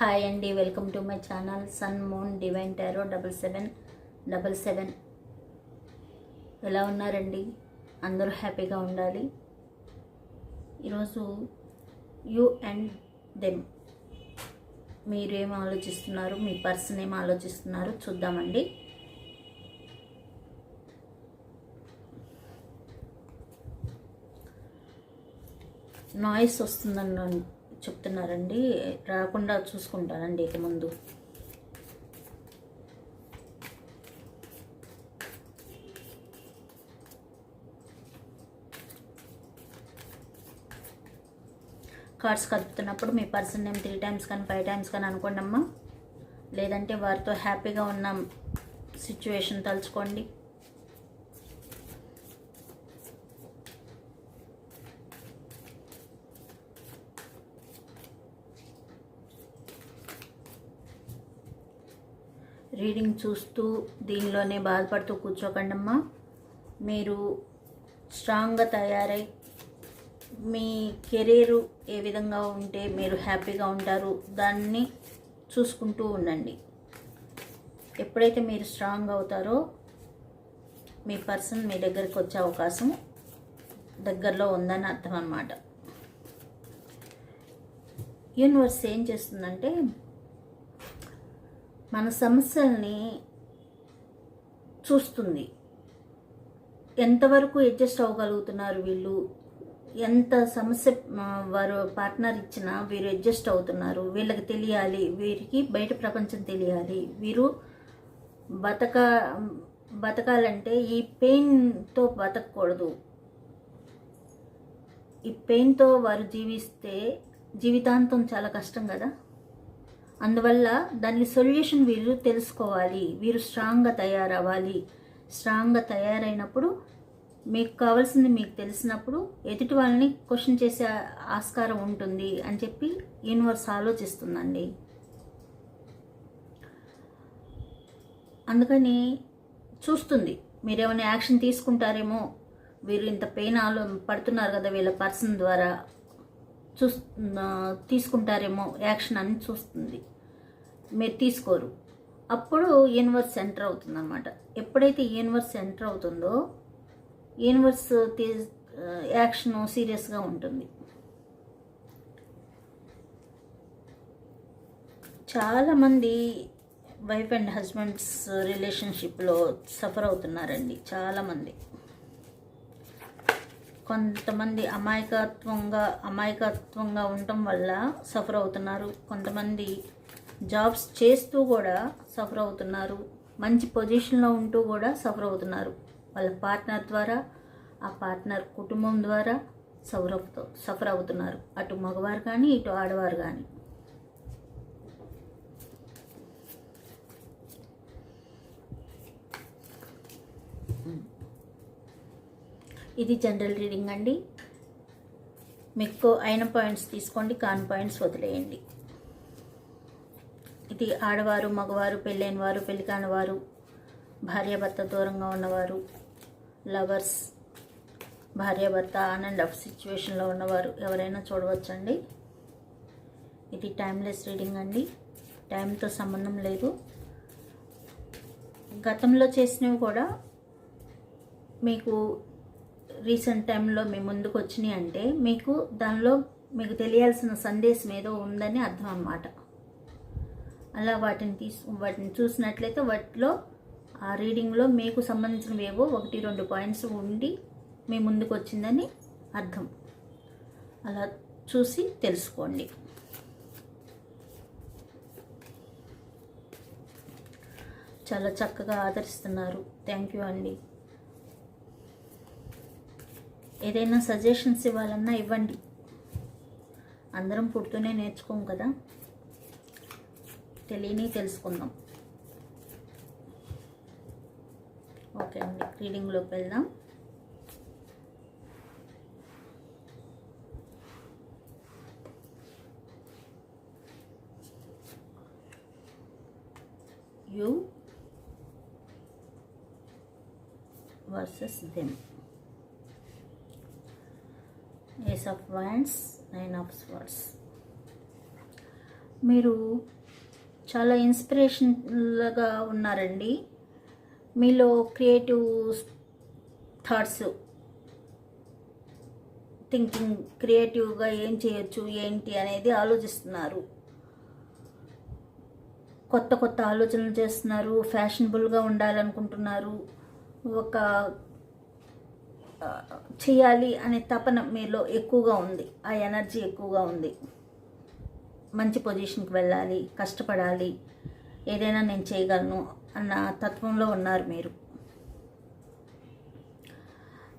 Hi అండి welcome to my channel sun moon divine tarot double seven double seven. ఎలా ఉన్నారండి? అందరూ హ్యాపీగా ఉండాలి. ఈరోజు యూ అండ్ దెమ్ మీరేం ఆలోచిస్తున్నారు? మీ పర్సన్ ఏం ఆలోచిస్తున్నారు? చూద్దామండి. నాయిస్ వస్తుందని చెప్తున్నారండి. రాకుండా చూసుకుంటానండి ఇక ముందు. కార్డ్స్ కలుపుతున్నప్పుడు మీ పర్సన్ నేమ్ త్రీ టైమ్స్ కానీ ఫైవ్ టైమ్స్ కానీ అనుకోండి అమ్మా లేదంటే వారితో హ్యాపీగా ఉన్న సిచ్యువేషన్ తలుచుకోండి. రీడింగ్ చూస్తూ దీనిలోనే బాధపడుతూ కూర్చోకండమ్మా. మీరు స్ట్రాంగ్గా తయారై మీ కెరీరు ఏ విధంగా ఉంటే మీరు హ్యాపీగా ఉంటారు దాన్ని చూసుకుంటూ ఉండండి. ఎప్పుడైతే మీరు స్ట్రాంగ్ అవుతారో మీ పర్సన్ మీ దగ్గరికి వచ్చే అవకాశం దగ్గరలో ఉందని అర్థం అన్నమాట యూనివర్స్ ఏం చేస్తుందంటే మన సమస్యల్ని చూస్తుంది. ఎంతవరకు అడ్జస్ట్ అవ్వగలుగుతున్నారు వీళ్ళు? ఎంత సమస్య వారు పార్ట్నర్ ఇచ్చినా వీరు అడ్జస్ట్ అవుతున్నారు. వీళ్ళకి తెలియాలి. వీరికి బయట ప్రపంచం తెలియాలి. వీరు బతక బతకాలంటే ఈ పెయిన్తో బతకూడదు ఈ పెయిన్తో వారు జీవిస్తే జీవితాంతం చాలా కష్టం కదా? అందువల్ల దానికి సొల్యూషన్ వీరు తెలుసుకోవాలి. వీరు స్ట్రాంగ్గా తయారవ్వాలి. స్ట్రాంగ్గా తయారైనప్పుడు మీకు కావాల్సింది మీకు తెలిసినప్పుడు ఎదుటి వాళ్ళని క్వశ్చన్ చేసే ఆస్కారం ఉంటుంది అని చెప్పి యూనివర్స్ ఆలోచిస్తుందండి. అందుకని చూస్తుంది. మీరేమైనా యాక్షన్ తీసుకుంటారేమో? వీరు ఇంత పెయిన్ ఆలో పడుతున్నారు కదా వీళ్ళ పర్సన్ ద్వారా. చూ తీసుకుంటారేమో యాక్షన్ అని చూస్తుంది. మీరు తీసుకోరు. అప్పుడు యూనివర్స్ ఎంటర్ అవుతుందన్నమాట. ఎప్పుడైతే యూనివర్స్ ఎంటర్ అవుతుందో యూనివర్స్ తీ యాక్షన్ సీరియస్గా ఉంటుంది. చాలామంది వైఫ్ అండ్ హస్బెండ్స్ రిలేషన్షిప్లో సఫర్ అవుతున్నారండి. చాలామంది. కొంతమంది అమాయకత్వంగా అమాయకత్వంగా ఉండటం వల్ల సఫర్ అవుతున్నారు. కొంతమంది జాబ్స్ చేస్తూ కూడా సఫర్ అవుతున్నారు. మంచి పొజిషన్లో ఉంటూ కూడా సఫర్ అవుతున్నారు. వాళ్ళ పార్ట్నర్ ద్వారా ఆ పార్ట్నర్ కుటుంబం ద్వారా సఫర్ అవుతూ సఫర్ అవుతున్నారు. అటు మగవారు కానీ ఇటు ఆడవారు కానీ ఇది జనరల్ రీడింగ్ అండి. మీకు అయిన పాయింట్స్ తీసుకోండి కాని పాయింట్స్ వదిలేయండి. ఇది ఆడవారు మగవారు పెళ్ళైన వారు పెళ్ళి కానివారు భార్యాభర్త దూరంగా ఉన్నవారు లవర్స్ భార్యాభర్త ఆన్ అండ్ ఆఫ్ సిచ్యువేషన్లో ఉన్నవారు ఎవరైనా చూడవచ్చండి. ఇది టైమ్లెస్ రీడింగ్ అండి. టైంతో సంబంధం లేదు. గతంలో చేసినవి కూడా మీకు రీసెంట్ టైంలో మీ ముందుకు వచ్చినాయి అంటే మీకు దానిలో మీకు తెలియాల్సిన సందేశం ఏదో ఉందని అర్థం అన్నమాట. అలా వాటిని తీసు వాటిని చూసినట్లయితే వాటిలో ఆ రీడింగ్లో మీకు సంబంధించినవి ఏవో ఒకటి రెండు పాయింట్స్ ఉండి మీ ముందుకు వచ్చిందని అర్థం. అలా చూసి తెలుసుకోండి. చాలా చక్కగా ఆదరిస్తున్నారు. థ్యాంక్ యూ అండి. ఏదైనా సజెషన్స్ ఇవ్వాలన్నా ఇవ్వండి. అందరం పుడుతూనే నేర్చుకోం కదా. తెలియని తెలుసుకుందాం. ఓకే అండి రీడింగ్లోకి వెళ్దాం. You versus them. Ace of wands nine of swords మీరు చాలా ఇన్స్పిరేషన్గా ఉన్నారండి. మీలో క్రియేటివ్ థాట్స్ థింకింగ్ క్రియేటివ్గా ఏం చేయొచ్చు ఏంటి అనేది ఆలోచిస్తున్నారు. కొత్త కొత్త ఆలోచనలు చేస్తున్నారు ఫ్యాషనబుల్గా ఉండాలనుకుంటున్నారు. ఒక చేయాలి అనే తపన మీలో ఎక్కువగా ఉంది. ఆ ఎనర్జీ ఎక్కువగా ఉంది. మంచి పొజిషన్కి వెళ్ళాలి కష్టపడాలి ఏదైనా నేను చేయగలను అన్న తత్వంలో ఉన్నారు మీరు.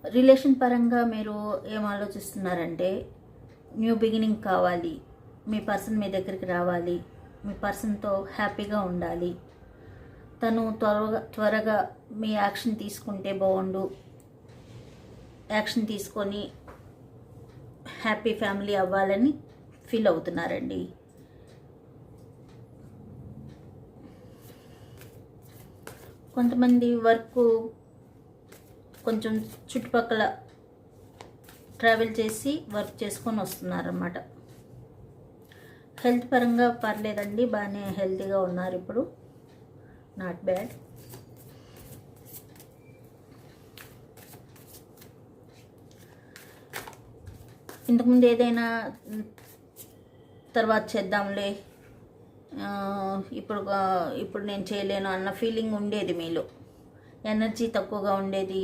రిలేషన్ పరంగా మీరు ఏం ఆలోచిస్తున్నారంటే న్యూ బిగినింగ్ కావాలి మీ పర్సన్ మీ దగ్గరికి రావాలి మీ పర్సన్తో హ్యాపీగా ఉండాలి. తను త్వరగా త్వరగా మీ యాక్షన్ తీసుకుంటే బాగుండు యాక్షన్ తీసుకొని హ్యాపీ ఫ్యామిలీ అవ్వాలని ఫీల్ అవుతున్నారండి. కొంతమంది వర్క్ కొంచెం చుట్టుపక్కల ట్రావెల్ చేసి వర్క్ చేసుకొని వస్తున్నారన్నమాట. హెల్త్ పరంగా పర్లేదండి బాగానే హెల్తీగా ఉన్నారు ఇప్పుడు. Not bad. ఇంతకుముందు ఏదైనా తర్వాత చేద్దాంలే ఇప్పుడు ఇప్పుడు నేను చేయలేను అన్న ఫీలింగ్ ఉండేది మీలో. ఎనర్జీ తక్కువగా ఉండేది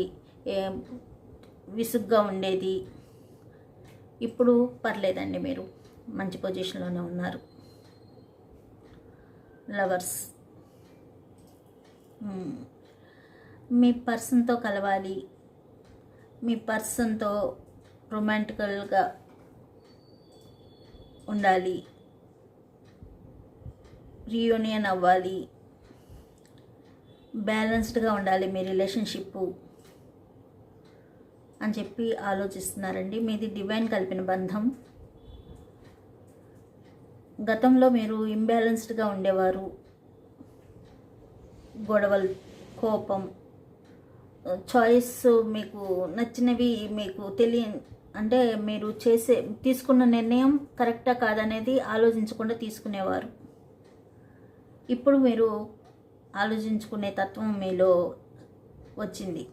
విసుగ్గా ఉండేది. ఇప్పుడు పర్లేదండి మీరు మంచి పొజిషన్లోనే ఉన్నారు. లవర్స్. మీ పర్సన్తో కలవాలి మీ పర్సన్తో రొమాంటికల్గా ఉండాలి. రీయూనియన్ అవ్వాలి. బ్యాలెన్స్డ్గా ఉండాలి మీ రిలేషన్షిప్ అని చెప్పి ఆలోచిస్తున్నారండి. మీది డివైన్ కలిపిన బంధం. గతంలో మీరు ఇంబ్యాలెన్స్డ్గా ఉండేవారు. గొడవలు కోపం చాయిస్ మీకు నచ్చినవి మీకు తెలియ అంటే మీరు చేసే తీసుకున్న నిర్ణయం కరెక్టా కాదనేది ఆలోచించకుండా తీసుకునేవారు. ఇప్పుడు మీరు ఆలోచించుకునే తత్వం మీలో వచ్చింది.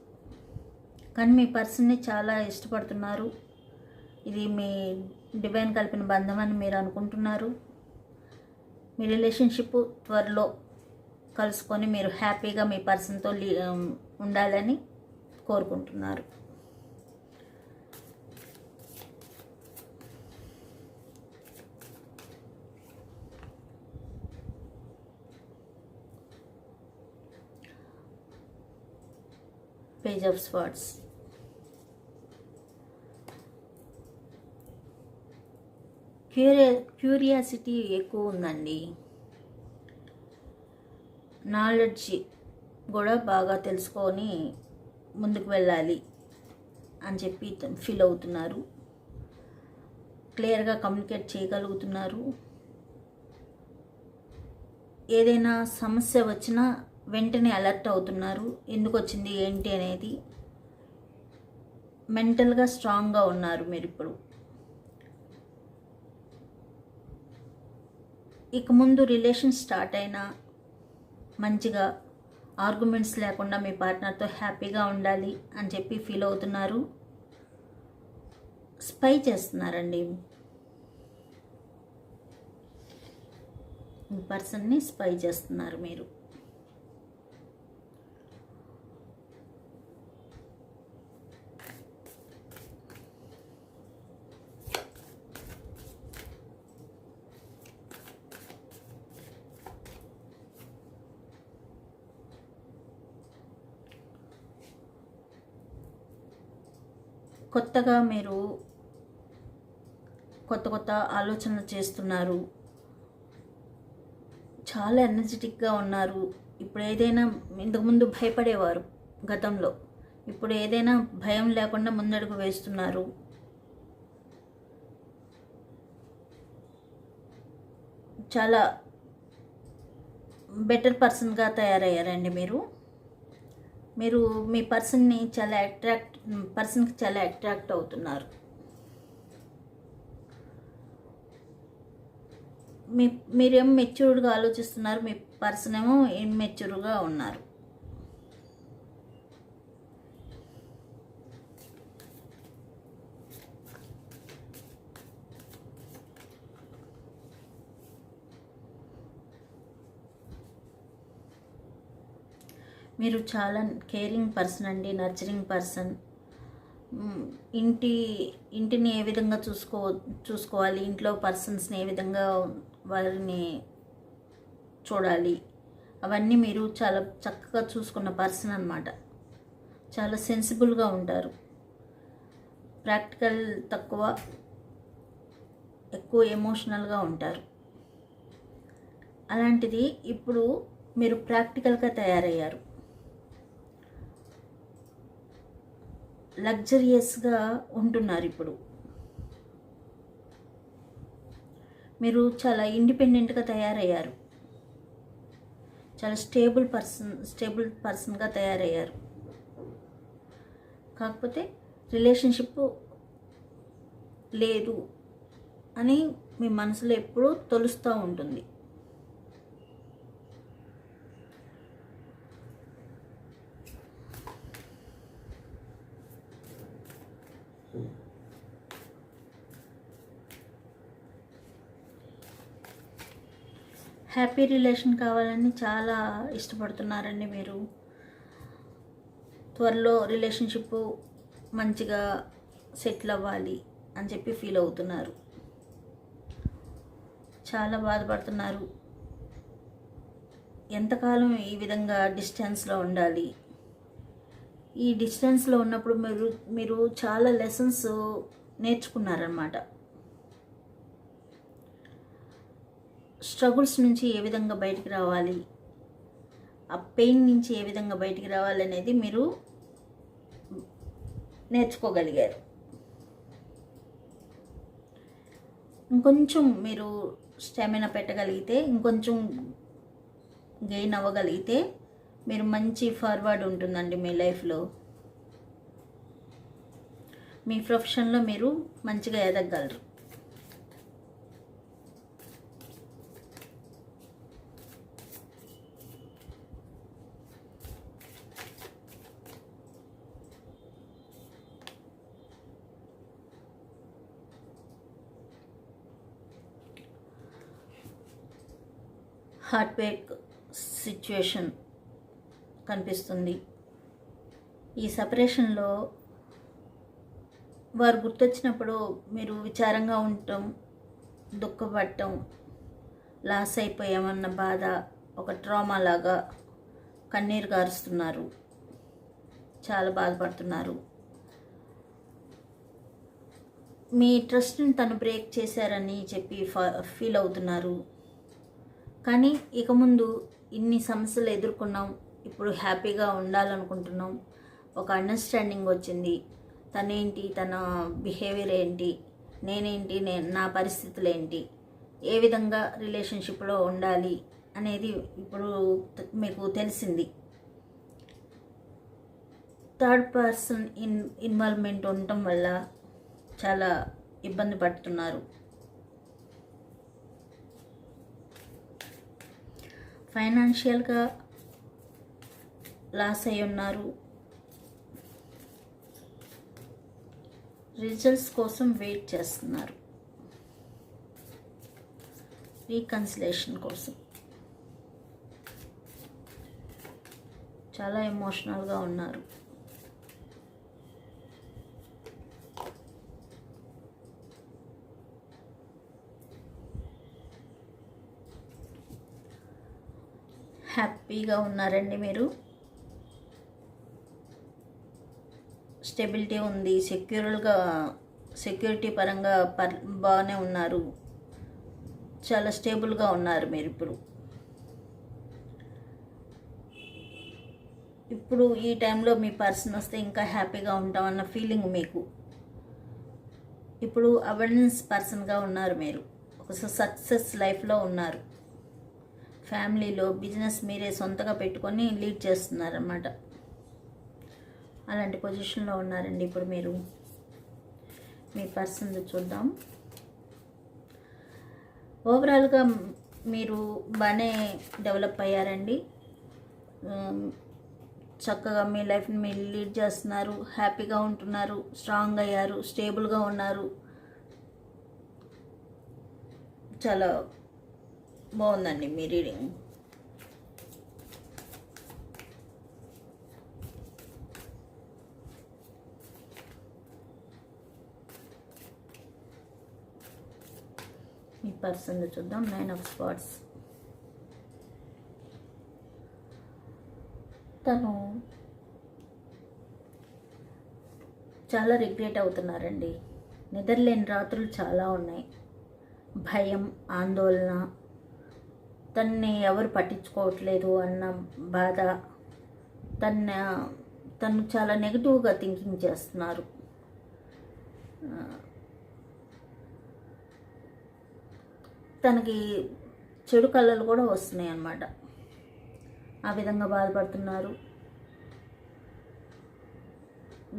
కానీ మీ పర్సన్ని చాలా ఇష్టపడుతున్నారు. ఇది మీ డివైన్ కలిపిన బంధం అని మీరు అనుకుంటున్నారు. మీ రిలేషన్షిప్ త్వరలో కలుసుకొని మీరు హ్యాపీగా మీ పర్సన్తో లీ- ఉండాలని కోరుకుంటున్నారు. Page of swords. క్యూరియా క్యూరియాసిటీ ఎక్కువ ఉందండి. నాలెడ్జ్ కూడా బాగా తెలుసుకొని ముందుకు వెళ్ళాలి అని చెప్పి ఫీల్ అవుతున్నారు. క్లియర్గా కమ్యూనికేట్ చేయగలుగుతున్నారు. ఏదైనా సమస్య వచ్చినా వెంటనే అలర్ట్ అవుతున్నారు. ఎందుకు వచ్చింది ఏంటి అనేది మెంటల్గా స్ట్రాంగ్గా ఉన్నారు మీరు ఇప్పుడు ఇక ముందు రిలేషన్ స్టార్ట్ అయినా మంచిగా ఆర్గ్యుమెంట్స్ లేకుండా మీ పార్ట్నర్తో హ్యాపీగా ఉండాలి అని చెప్పి ఫీల్ అవుతున్నారు. స్పై చేస్తున్నారండి. పర్సన్ని స్పై చేస్తున్నారు మీరు. కొత్తగా మీరు కొత్త కొత్త ఆలోచనలు చేస్తున్నారు. చాలా ఎనర్జెటిక్గా ఉన్నారు. ఇప్పుడు ఏదైనా ఇంతకుముందు భయపడేవారు గతంలో. ఇప్పుడు ఏదైనా భయం లేకుండా ముందడుగు వేస్తున్నారు. చాలా బెటర్ పర్సన్గా తయారయ్యారండి మీరు. మీరు మీ పర్సన్ని చాలా అట్రాక్ట్ పర్సన్కి చాలా అట్రాక్ట్ అవుతున్నారు. మీ మీరేం మెచ్యూర్డ్గా ఆలోచిస్తున్నారు? మీ పర్సన్ ఏమో ఇమ్మెచ్యూర్గా ఉన్నారు. మీరు చాలా కేరింగ్ పర్సన్ అండి నర్చరింగ్ పర్సన్ ఇంటి ఇంటిని ఏ విధంగా చూసుకో చూసుకోవాలి ఇంట్లో పర్సన్స్ని ఏ విధంగా వారిని చూడాలి అవన్నీ మీరు చాలా చక్కగా చూసుకున్న పర్సన్ అనమాట చాలా సెన్సిబుల్గా ఉంటారు. ప్రాక్టికల్ తక్కువ ఎక్కువ ఎమోషనల్గా ఉంటారు. అలాంటిది ఇప్పుడు మీరు ప్రాక్టికల్గా తయారయ్యారు. లగ్జరియస్గా ఉంటున్నారు ఇప్పుడు. మీరు చాలా ఇండిపెండెంట్గా తయారయ్యారు. చాలా స్టేబుల్ పర్సన్ స్టేబుల్ పర్సన్గా తయారయ్యారు. కాకపోతే రిలేషన్షిప్ లేదు అని మీ మనసులో ఎప్పుడూ తొలుస్తూ ఉంటుంది. హ్యాపీ రిలేషన్ కావాలని చాలా ఇష్టపడుతున్నారండి మీరు. త్వరలో రిలేషన్షిప్ మంచిగా సెటిల్ అవ్వాలి అని చెప్పి ఫీల్ అవుతున్నారు. చాలా బాధపడుతున్నారు. ఎంతకాలం ఈ విధంగా డిస్టెన్స్లో ఉండాలి? ఈ డిస్టెన్స్లో ఉన్నప్పుడు మీరు మీరు చాలా లెసన్స్ నేర్చుకున్నారనమాట స్ట్రగుల్స్ నుంచి ఏ విధంగా బయటికి రావాలి? ఆ పెయిన్ నుంచి ఏ విధంగా బయటికి రావాలి అనేది మీరు నేర్చుకోగలిగారు. ఇంకొంచెం మీరు స్టామినా పెట్టగలిగితే ఇంకొంచెం గెయిన్ అవ్వగలిగితే మీరు మంచి ఫార్వర్డ్ ఉంటుందండి మీ లైఫ్లో మీ ప్రొఫెషన్లో మీరు మంచిగా ఎదగగలరు. హార్ట్ బ్రేక్ సిచ్యువేషన్ కనిపిస్తుంది. ఈ సపరేషన్లో వారు గుర్తొచ్చినప్పుడు మీరు విచారంగా ఉండటం దుఃఖపడటం లాస్ అయిపోయామన్న బాధ ఒక ట్రామా లాగా కన్నీరు గారుస్తున్నారు. చాలా బాధపడుతున్నారు. మీ ట్రస్ట్ని తను బ్రేక్ చేశారని చెప్పి ఫీల్ అవుతున్నారు. కానీ ఇక ముందు ఇన్ని సమస్యలు ఎదుర్కొన్నాం ఇప్పుడు హ్యాపీగా ఉండాలనుకుంటున్నాం. ఒక అండర్స్టాండింగ్ వచ్చింది. తనేంటి తన బిహేవియర్ ఏంటి నేనేంటి నేను నా పరిస్థితులు ఏంటి ఏ విధంగా రిలేషన్షిప్లో ఉండాలి అనేది ఇప్పుడు మీకు తెలిసింది. థర్డ్ పర్సన్ ఇన్ ఇన్వాల్వ్మెంట్ ఉండటం వల్ల చాలా ఇబ్బంది పడుతున్నారు. ఫైనాన్షియల్గా లాస్ అయి ఉన్నారు. రిజల్ట్స్ కోసం వెయిట్ చేస్తున్నారు. రీకన్సిలేషన్ కోసం. చాలా ఎమోషనల్గా ఉన్నారు. హ్యాపీగా ఉన్నారండి మీరు. స్టెబిలిటీ ఉంది సెక్యూర్గా సెక్యూరిటీ పరంగా పర్ బాగానే ఉన్నారు. చాలా స్టేబుల్గా ఉన్నారు మీరు ఇప్పుడు. ఇప్పుడు ఈ టైంలో మీ పర్సన్ వస్తే ఇంకా హ్యాపీగా ఉంటామన్న ఫీలింగ్ మీకు. ఇప్పుడు అవేర్నెస్ పర్సన్గా ఉన్నారు మీరు. ఒక సక్సెస్ లైఫ్లో ఉన్నారు. ఫ్యామిలీలో బిజినెస్ మీరే సొంతగా పెట్టుకొని లీడ్ చేస్తున్నారన్నమాట. అలాంటి పొజిషన్లో ఉన్నారండి ఇప్పుడు మీరు. మీ పర్సన్ చూద్దాం. ఓవరాల్గా మీరు బాగానే డెవలప్ అయ్యారండి. చక్కగా మీ లైఫ్ని మీరు లీడ్ చేస్తున్నారు హ్యాపీగా ఉంటున్నారు స్ట్రాంగ్ అయ్యారు స్టేబుల్గా ఉన్నారు. చాలా బాగుందండి మీ రీడింగ్. మీ పర్సన్ చూద్దాం నైన్ ఆఫ్ స్పాట్స్. తను చాలా రిగ్రెట్ అవుతున్నారండి. నిద్రలేని రాత్రులు చాలా ఉన్నాయి. భయం ఆందోళన తన్ని ఎవరు పట్టించుకోవట్లేదు అన్న బాధ తన తను చాలా నెగిటివ్గా థింకింగ్ చేస్తున్నారు. తనకి చెడు కళలు కూడా వస్తున్నాయి అన్నమాట. ఆ విధంగా బాధపడుతున్నారు.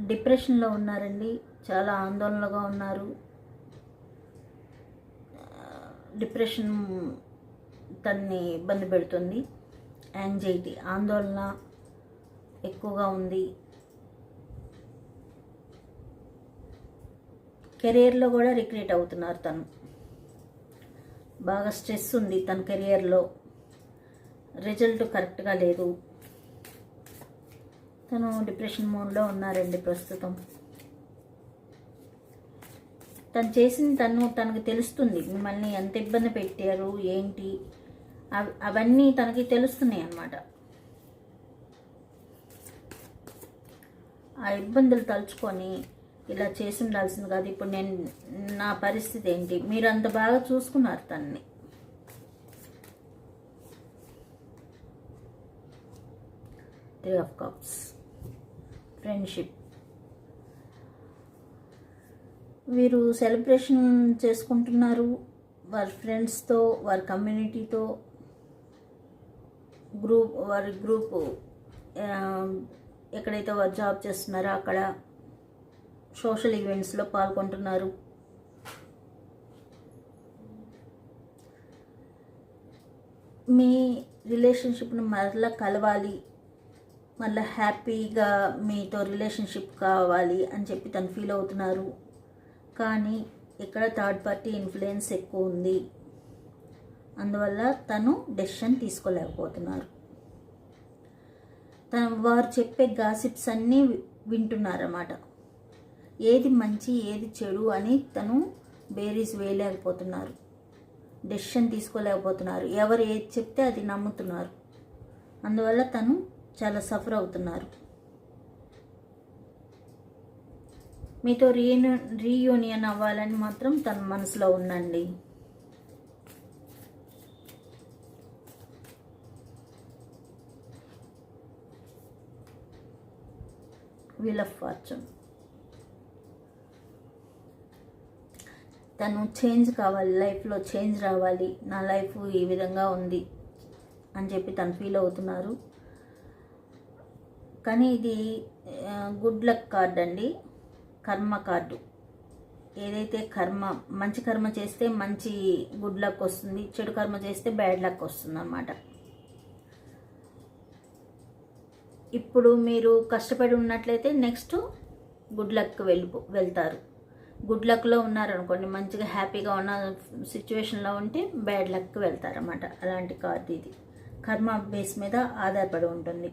డిప్రెషన్లో ఉన్నారండి. చాలా ఆందోళనగా ఉన్నారు. డిప్రెషన్ తన్ని ఇబ్బంది పెడుతుంది. యాంగ్జైటీ ఆందోళన ఎక్కువగా ఉంది. కెరియర్లో కూడా రిక్రియేట్ అవుతున్నారు తను. బాగా స్ట్రెస్ ఉంది తన కెరియర్లో రిజల్ట్ కరెక్ట్గా లేదు. తను డిప్రెషన్ మోడ్లో ఉన్నారండి ప్రస్తుతం. తను చేసింది తను తనకు తెలుస్తుంది మిమ్మల్ని ఎంత ఇబ్బంది పెట్టారు ఏంటి? అవన్నీ తనకి తెలుస్తున్నాయి అన్నమాట. ఆ ఇబ్బందులు తలుచుకొని ఇలా చేసి ఉండాల్సింది కాదు. ఇప్పుడు నేను నా పరిస్థితి ఏంటి? మీరు అంత బాగా చూసుకున్నారు తన్ని. త్రీ ఆఫ్ కప్స్ ఫ్రెండ్షిప్ వీరు సెలబ్రేషన్ చేసుకుంటున్నారు. వారి ఫ్రెండ్స్తో వారి కమ్యూనిటీతో గ్రూప్ వారి గ్రూప్ ఎక్కడైతే వారు జాబ్ చేస్తున్నారో అక్కడ సోషల్ ఈవెంట్స్లో పాల్గొంటున్నారు. మీ రిలేషన్షిప్ను మరలా కలవాలి మళ్ళీ హ్యాపీగా మీతో రిలేషన్షిప్ కావాలి అని చెప్పి తను ఫీల్ అవుతున్నారు. కానీ ఇక్కడ థర్డ్ పార్టీ ఇన్ఫ్లుయెన్స్ ఎక్కువ ఉంది. అందువల్ల తను డెసిషన్ తీసుకోలేకపోతున్నారు. తన వారు చెప్పే గాసిప్స్ అన్నీ వింటున్నారన్నమాట. ఏది మంచి ఏది చెడు అని తను బేరీస్ వేయలేకపోతున్నారు. డెసిషన్ తీసుకోలేకపోతున్నారు. ఎవరు ఏది చెప్తే అది నమ్ముతున్నారు. అందువల్ల తను చాలా సఫర్ అవుతున్నారు. మీతో రీయూ రీయూనియన్ అవ్వాలని మాత్రం తన మనసులో ఉందండి. వీల్ ఆఫ్ ఫార్చ్యూన్ తను చేంజ్ కావాలి లైఫ్లో చేంజ్ రావాలి నా లైఫ్ ఈ విధంగా ఉంది అని చెప్పి తను ఫీల్ అవుతున్నారు. కానీ ఇది గుడ్ లక్ కార్డ్ అండి. కర్మ కార్డు ఏదైతే కర్మ మంచి కర్మ చేస్తే మంచి గుడ్ లక్ వస్తుంది చెడు కర్మ చేస్తే బ్యాడ్ లక్ వస్తుంది అన్నమాట ఇప్పుడు మీరు కష్టపడి ఉన్నట్లయితే నెక్స్ట్ గుడ్ లక్ వెళ్ళిపో వెళ్తారు. గుడ్ లక్లో ఉన్నారనుకోండి మంచిగా హ్యాపీగా ఉన్న సిచ్యువేషన్లో ఉంటే బ్యాడ్ లక్ వెళ్తారన్నమాట. అలాంటి కార్డు ఇది. కర్మ బేస్ మీద ఆధారపడి ఉంటుంది.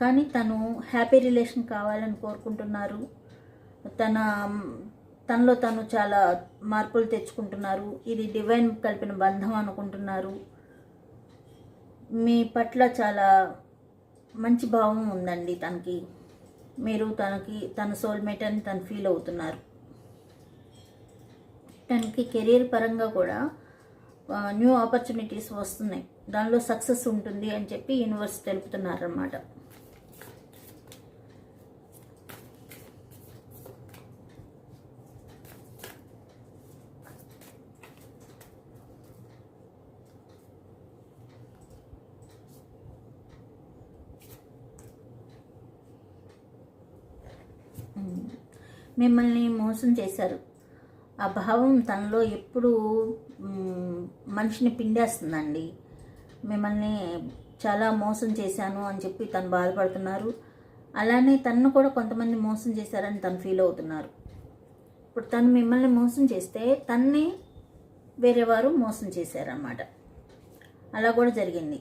కానీ తను హ్యాపీ రిలేషన్ కావాలని కోరుకుంటున్నారు. తన తనలో తను చాలా మార్పులు తెచ్చుకుంటున్నారు. ఇది డివైన్ కలిపిన బంధం అనుకుంటున్నారు. మీ పట్ల చాలా మంచి భావం ఉందండి తనకి. మీరు తనకి తన సోల్మేట్ అని తను ఫీల్ అవుతున్నారు. తనకి కెరీర్ పరంగా కూడా న్యూ ఆపర్చునిటీస్ వస్తున్నాయి. దానిలో సక్సెస్ ఉంటుంది అని చెప్పి యూనివర్స్ తెలుపుతున్నారన్నమాట. మిమ్మల్ని మోసం చేశారు. ఆ భావం తనలో ఎప్పుడూ మనిషిని పిండేస్తుందండి. మిమ్మల్ని చాలా మోసం చేశాను అని చెప్పి తను బాధపడుతున్నారు. అలానే తను కూడా కొంతమంది మోసం చేశారని తను ఫీల్ అవుతున్నారు. ఇప్పుడు తను మిమ్మల్ని మోసం చేస్తే తన్నే వేరే వారు మోసం చేశారన్నమాట. అలా కూడా జరిగింది.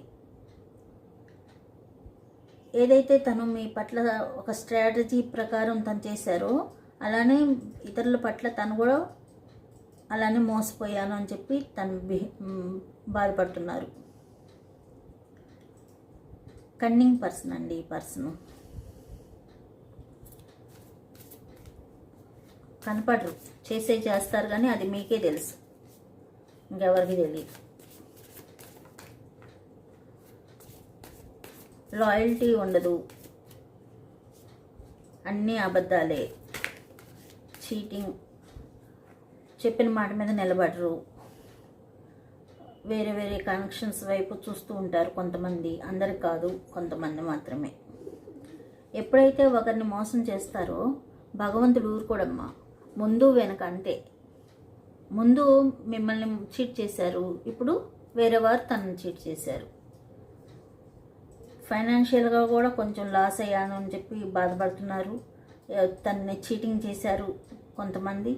ఏదైతే తను మీ పట్ల ఒక స్ట్రాటజీ ప్రకారం తను చేశారో అలానే ఇతరుల పట్ల తను కూడా అలానే మోసపోయాను అని చెప్పి తను బిహే బాధపడుతున్నారు. కన్నింగ్ పర్సన్ అండి ఈ పర్సన్ కనపడరు. చేసే చేస్తారు కానీ అది మీకే తెలుసు. ఇంకెవరికి తెలియదు. లాయల్టీ ఉండదు. అన్నీ అబద్ధాలే. చీటింగ్ చెప్పిన మాట మీద నిలబడరు. వేరే వేరే కనెక్షన్స్ వైపు చూస్తూ ఉంటారు కొంతమంది. అందరికి కాదు కొంతమంది మాత్రమే. ఎప్పుడైతే ఒకరిని మోసం చేస్తారో భగవంతుడు ఊరుకోడమ్మా. ముందు వెనక అంతే. ముందు మిమ్మల్ని చీట్ చేశారు. ఇప్పుడు వేరే వారు తనని చీట్ చేశారు. ఫైనాన్షియల్గా కూడా కొంచెం లాస్ అయ్యాను అని చెప్పి బాధపడుతున్నారు. తనని చీటింగ్ చేశారు. కొంతమంది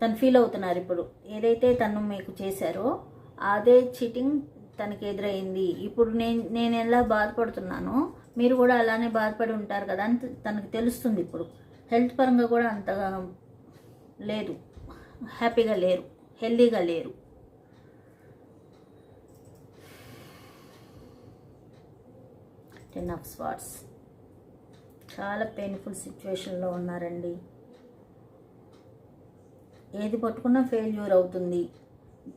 తను ఫీల్ అవుతున్నారు ఇప్పుడు. ఏదైతే తను మీకు చేశారో అదే చీటింగ్ తనకి ఎదురైంది. ఇప్పుడు నేను నేను ఎలా బాధపడుతున్నానో మీరు కూడా అలానే బాధపడి ఉంటారు కదా అని తనకు తెలుస్తుంది ఇప్పుడు. హెల్త్ పరంగా కూడా అంతగా లేదు. హ్యాపీగా లేరు. హెల్దీగా లేరు. టెన్ ఆఫ్ స్వాట్స్ చాలా పెయిన్ఫుల్ సిచ్యువేషన్లో ఉన్నారండి. ఏది పట్టుకున్నా ఫెయిల్యూర్ అవుతుంది.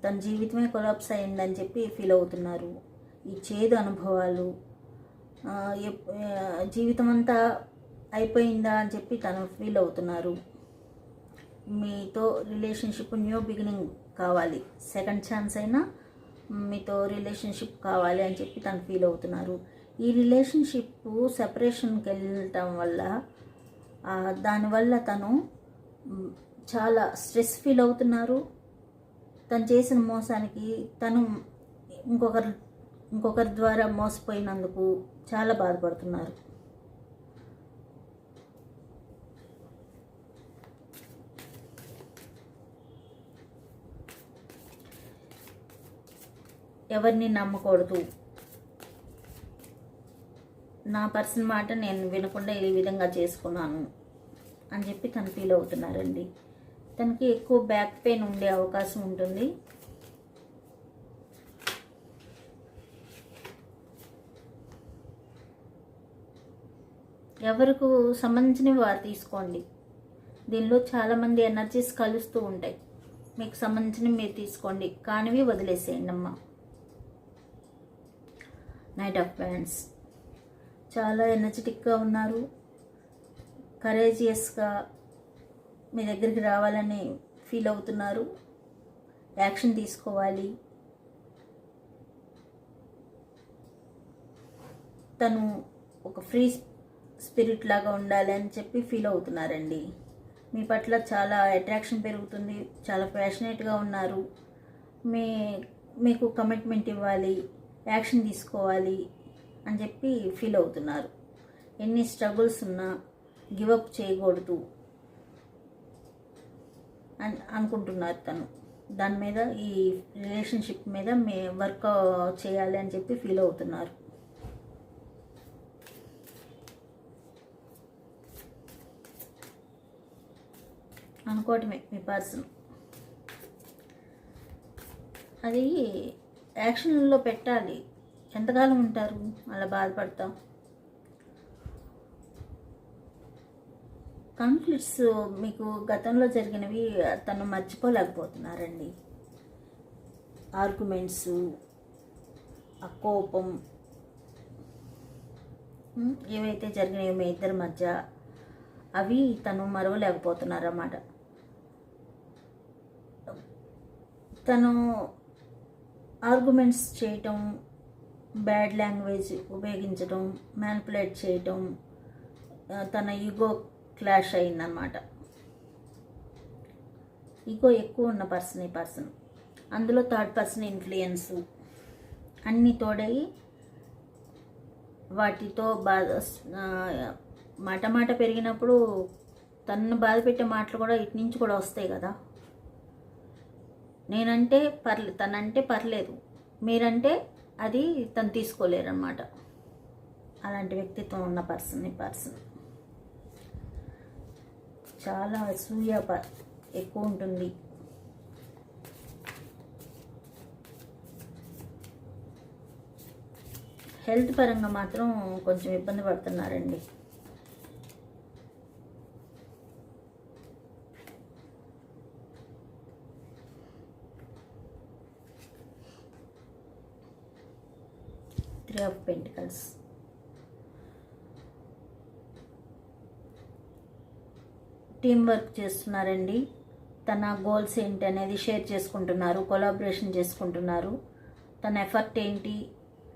తన జీవితమే కొలాప్స్ అయిందని చెప్పి ఫీల్ అవుతున్నారు. ఈ చేదు అనుభవాలు జీవితం అంతా అయిపోయిందా అని చెప్పి తను ఫీల్ అవుతున్నారు. మీతో రిలేషన్షిప్ న్యూ బిగినింగ్ కావాలి. సెకండ్ ఛాన్స్ అయినా మీతో రిలేషన్షిప్ కావాలి అని చెప్పి తను ఫీల్ అవుతున్నారు. ఈ రిలేషన్షిప్ సెపరేషన్కి వెళ్ళటం వల్ల దానివల్ల తను చాలా స్ట్రెస్ ఫీల్ అవుతున్నారు. తను చేసిన మోసానికి తను ఇంకొకరు ఇంకొకరి ద్వారా మోసపోయినందుకు చాలా బాధపడుతున్నారు. ఎవరిని నమ్మకూడదు. నా పర్సన్ మాట నేను వినకుండా ఈ విధంగా చేసుకున్నాను అని చెప్పి తను ఫీల్ అవుతున్నారండి. తనకి ఎక్కువ బ్యాక్ పెయిన్ ఉండే అవకాశం ఉంటుంది. ఎవరికి సంబంధించినవి వారు తీసుకోండి. దీనిలో చాలామంది ఎనర్జీస్ కలుస్తూ ఉంటాయి. మీకు సంబంధించినవి మీరు తీసుకోండి. కానివి వదిలేసేయండి అమ్మ. నైట్ ఆఫ్ ప్యాంట్స్ చాలా ఎనర్జెటిక్గా ఉన్నారు. కరేజియస్గా మీ దగ్గరికి రావాలని ఫీల్ అవుతున్నారు. యాక్షన్ తీసుకోవాలి. తను ఒక ఫ్రీ స్పిరిట్ లాగా ఉండాలి అని చెప్పి ఫీల్ అవుతున్నారండి. మీ పట్ల చాలా అట్రాక్షన్ పెరుగుతుంది. చాలా ప్యాషనేట్గా ఉన్నారు. మీ మీకు కమిట్మెంట్ ఇవ్వాలి. యాక్షన్ తీసుకోవాలి అని చెప్పి ఫీల్ అవుతున్నారు. ఎన్ని స్ట్రగుల్స్ ఉన్నా గివప్ చేయకూడదు. అని అనుకుంటున్నారు తను. దాని మీద ఈ రిలేషన్షిప్ మీద మే వర్క్ చేయాలి అని చెప్పి ఫీల్ అవుతున్నారు. అనుకోవటమే మీ పర్సన్. అది యాక్షన్లో పెట్టాలి. ఎంతకాలం ఉంటారు? అలా బాధపడతాం. కాన్ఫ్లిక్ట్స్ మీకు గతంలో జరిగినవి తను మర్చిపోలేకపోతున్నారండి. ఆర్గ్యుమెంట్స్ ఆ కోపం ఏవైతే జరిగినాయో మీ ఇద్దరి మధ్య అవి తను మరవలేకపోతున్నారన్నమాట. తను ఆర్గ్యుమెంట్స్ చేయటం బ్యాడ్ లాంగ్వేజ్ ఉపయోగించడం మ్యానిపులేట్ చేయటం తన ఈగో క్లాష్ అయిందనమాట ఈగో ఎక్కువ ఉన్న పర్సన్ ఈ పర్సన్. అందులో థర్డ్ పర్సన్ ఇన్ఫ్లుయెన్స్. అన్నీ తోడయి వాటితో బాధ మాట మాట పెరిగినప్పుడు తనను బాధ పెట్టే మాటలు కూడా ఇటు నుంచి కూడా వస్తాయి కదా. నేనంటే పర్లే తనంటే పర్లేదు. మీరంటే అది తను తీసుకోలేరు అనమాట అలాంటి వ్యక్తిత్వం ఉన్న పర్సన్ ఈ పర్సన్. చాలా అసూయ ఎక్కువ ఉంటుంది. హెల్త్ పరంగా మాత్రం కొంచెం ఇబ్బంది పడుతున్నారండి. Three of pentacles. Team work చేస్తున్నారండి. తన గోల్స్ ఏంటి అనేది షేర్ చేసుకుంటున్నారు కొలాబరేషన్ చేసుకుంటున్నారు. తన ఎఫర్ట్ ఏంటి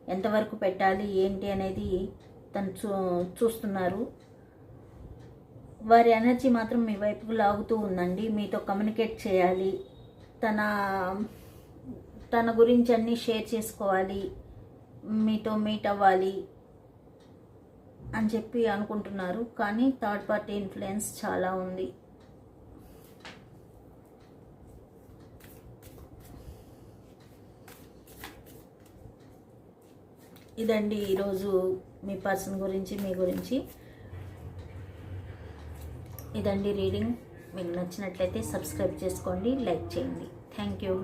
ఎంతవరకు పెట్టాలి ఏంటి అనేది తను చూ చూస్తున్నారు. వారి ఎనర్జీ మాత్రం మీ వైపుకు లాగుతూ ఉందండి. మీతో కమ్యూనికేట్ చేయాలి. తన తన గురించి అన్నీ షేర్ చేసుకోవాలి. మీతో మీట్ అవ్వాలి. అని చెప్పి అనుకుంటున్నారు. కానీ థర్డ్ పార్టీ ఇన్ఫ్లుయెన్స్ చాలా ఉంది. ఇదండి ఈరోజు మీ పర్సన్ గురించి మీ గురించి. ఇదండి రీడింగ్. మీకు నచ్చినట్లయితే సబ్స్క్రైబ్ చేసుకోండి లైక్ చేయండి. Thank you.